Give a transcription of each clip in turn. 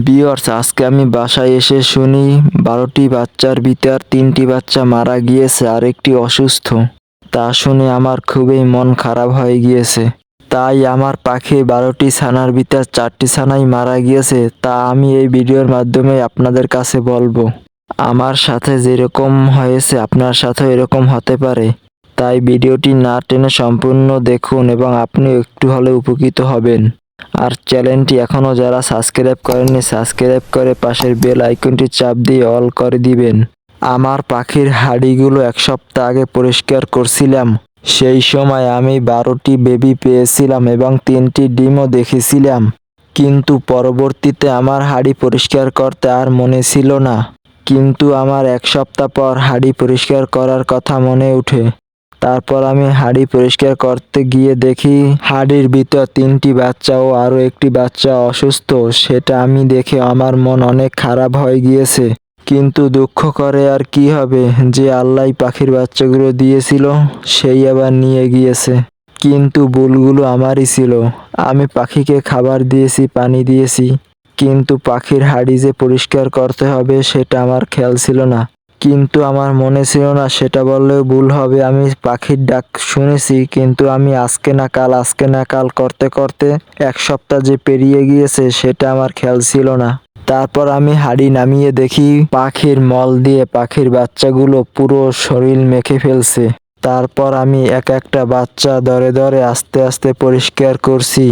বিয়র্স আজকে আমি বাসায় এসে শুনি, বারোটি বাচ্চার ভিতর তিনটি বাচ্চা মারা গিয়েছে আর একটি অসুস্থ। তা শুনে আমার খুবই মন খারাপ হয়ে গিয়েছে। তাই আমার পাখি বারোটি ছানার ভিতর চারটি ছানাই মারা গিয়েছে, তা আমি এই ভিডিওর মাধ্যমে আপনাদের কাছে বলব। আমার সাথে যেরকম হয়েছে, আপনার সাথেও এরকম হতে পারে। তাই ভিডিওটি না টেনে সম্পূর্ণ দেখুন এবং আপনি একটু হলে উপকৃত হবেন। আর চ্যানেলটি এখনও যারা সাবস্ক্রাইব করেননি, সাবস্ক্রাইব করে পাশের বেল আইকনটি চাপ দিয়ে অল করে দিবেন। আমার পাখির হাড়িগুলো এক সপ্তাহ আগে পরিষ্কার করছিলাম। সেই সময় আমি বারোটি বেবি পেয়েছিলাম এবং তিনটি ডিমও দেখেছিলাম। কিন্তু পরবর্তীতে আমার হাড়ি পরিষ্কার করতে আর মনে ছিল না। কিন্তু আমার এক সপ্তাহ পর হাড়ি পরিষ্কার করার কথা মনে ওঠে তারপর আমি হাড়ি পরিষ্কার করতে গিয়ে দেখি হাড়ির ভিতর তিনটি বাচ্চা ও আরও একটি বাচ্চা অসুস্থ। সেটা আমি দেখে আমার মন অনেক খারাপ হয়ে গিয়েছে। কিন্তু দুঃখ করে আর কি হবে? যে আল্লাহ পাখির বাচ্চাগুলো দিয়েছিল, সেই আবার নিয়ে গিয়েছে। কিন্তু বুলগুলো আমারই ছিল। আমি পাখিকে খাবার দিয়েছি, পানি দিয়েছি। কিন্তু পাখির হাড়ি যে পরিষ্কার করতে হবে, সেটা আমার খেয়াল ছিল না। কিন্তু আমার মনে ছিল না সেটা বললেও ভুল হবে। আমি পাখির ডাক শুনেছি, কিন্তু আমি আজকে না কাল, আজকে না কাল করতে করতে এক সপ্তাহ যে পেরিয়ে গিয়েছে সেটা আমার খেয়াল ছিল না। তারপর আমি হাড়ি নামিয়ে দেখি পাখির মল দিয়ে পাখির বাচ্চাগুলো পুরো শরীর মেখে ফেলছে। তারপর আমি এক একটা বাচ্চা ধরে ধরে আস্তে আস্তে পরিষ্কার করছি।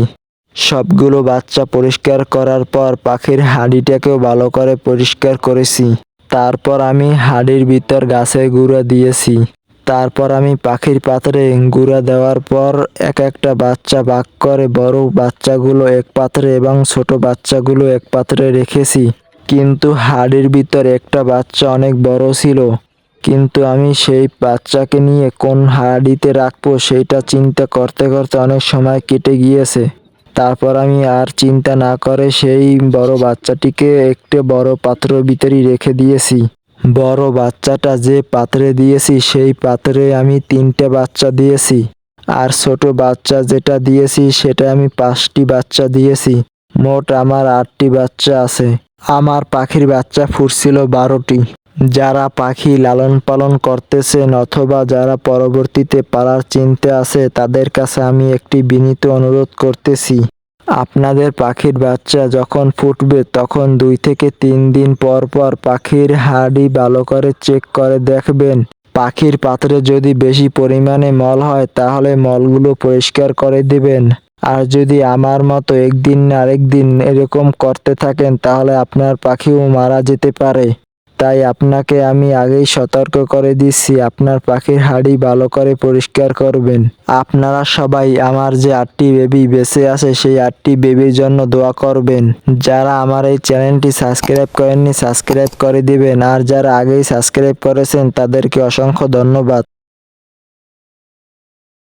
সবগুলো বাচ্চা পরিষ্কার করার পর পাখির হাঁড়িটাকেও ভালো করে পরিষ্কার করেছি। তারপর আমি হাড়ির ভিতর গাছে গুঁড়া দিয়েছি। তারপর আমি পাখির পাত্রে গুঁড়া দেওয়ার পর এক একটা বাচ্চা ভাগ করে বড় বাচ্চাগুলো এক পাত্রে এবং ছোট বাচ্চাগুলো এক পাত্রে রেখেছি। কিন্তু হাড়ির ভিতর একটা বাচ্চা অনেক বড় ছিল। কিন্তু আমি সেই বাচ্চাকে নিয়ে কোন হাঁড়িতে রাখব সেইটা চিন্তা করতে করতে অনেক সময় কেটে গিয়েছে। তারপর আমি আর চিন্তা না করে সেই বড় বাচ্চাটিকে একটি বড় পাত্রের ভিতরেই রেখে দিয়েছি। বড় বাচ্চাটা যে পাত্রে দিয়েছি, সেই পাত্রে আমি তিনটে বাচ্চা দিয়েছি। আর ছোট বাচ্চা যেটা দিয়েছি, সেটা আমি পাঁচটি বাচ্চা দিয়েছি। মোট আমার আটটি বাচ্চা আছে। আমার পাখির বাচ্চা ফুটছিল বারোটি। যারা পাখি লালন পালন করতেছেন অথবা যারা পরবর্তীতে পালার চিন্তা আছে, তাদের কাছে আমি একটি বিনীত অনুরোধ করতেছি। আপনাদের পাখির বাচ্চা যখন ফুটবে, তখন দুই থেকে তিন দিন পর পর পাখির হাড়ি ভালো করে চেক করে দেখবেন। পাখির পাত্রে যদি বেশি পরিমাণে মল হয়, তাহলে মলগুলো পরিষ্কার করে দিবেন। আর যদি আমার মতো একদিন না আরেকদিন এরকম করতে থাকেন, তাহলে আপনার পাখিও মারা যেতে পারে। তাই আপনাকে আমি আগেই সতর্ক করে দিচ্ছি, আপনার পাখির হাড়ি ভালো করে পরিষ্কার করবেন। আপনারা সবাই আমার যে আটটি বেবি বেঁচে আছে, সেই আটটি বেবির জন্য দোয়া করবেন। যারা আমার এই চ্যানেলটি সাবস্ক্রাইব করেননি, সাবস্ক্রাইব করে দিবেন। আর যারা আগেই সাবস্ক্রাইব করেছেন, তাদেরকে অসংখ্য ধন্যবাদ।